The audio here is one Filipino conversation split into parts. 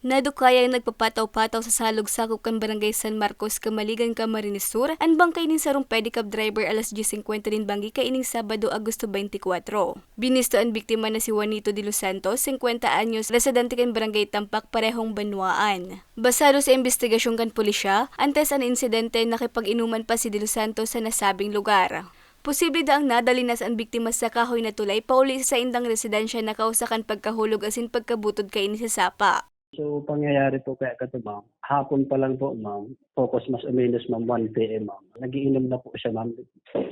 Nadukaya ang nagpapataw-pataw sa salog sakop kan barangay San Marcos, Kamaligan, Camarines Sur, ang bangkay nin sarong pedicab driver alas 10.50 din banggi kaining Sabado, Agosto 24. Binisto ang biktima na si Juanito de los Santos, 50 anyos, residente kan barangay Tampak, parehong Banwaan. Basado sa investigasyon kan pulisya, antes ang insidente nakipag-inuman pa si de los Santos sa nasabing lugar. Posible daang nadali na sa ang biktima sa kahoy na tulay pauli sa indang residensya na kausakan pagkahulog asin pagkabutod kay ni sa sapa. So, pangyayari po kaya kato, ma'am. Hapon pa lang po, ma'am. Focus mas o minus, ma'am, 1 p.m., ma'am. Nagiinom na po siya, ma'am.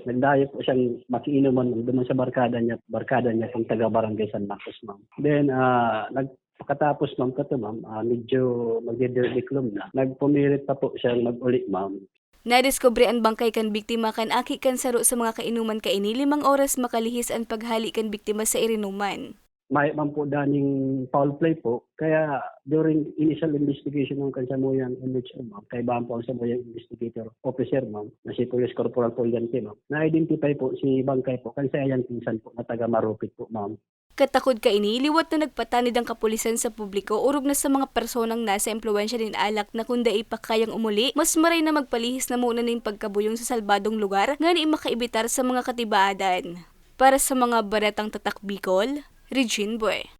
Nagdayo po siyang makiinuman, ma'am, doon sa barkada niya, barkada niya pang taga-barangay San Marcos, ma'am. Then, ah, nagpakatapos, ma'am, kato, ma'am, ah, medyo magdidiklom na. Nagpumilit pa po siyang mag-uli, ma'am. Nadiskubre ang bangkay kan biktima kan aki kan saro sa mga kainuman kaini limang oras makalihis ang paghali kan biktima sa irinuman. May man po daning foul play po. Kaya during initial investigation ng kansamuyang MHO, ma'am, kay Bam po ang samuyang investigator officer, ma'am, na si Police Corporal Pulyante, ma'am, na-identify po si Bangkay po, kansayan pinsan po na taga Marupit po, ma'am. Katakod kaini liwat na nagpatanid ang kapulisan sa publiko urog na sa mga personang nasa impluensya din alak na kunda ipakayang umuli mas maray na magpalihis na muna ning pagkabuyong sa salbadong lugar nga ni makaibitar sa mga katibaadan. Para sa mga baretang tatak Bicol, Regine Boy.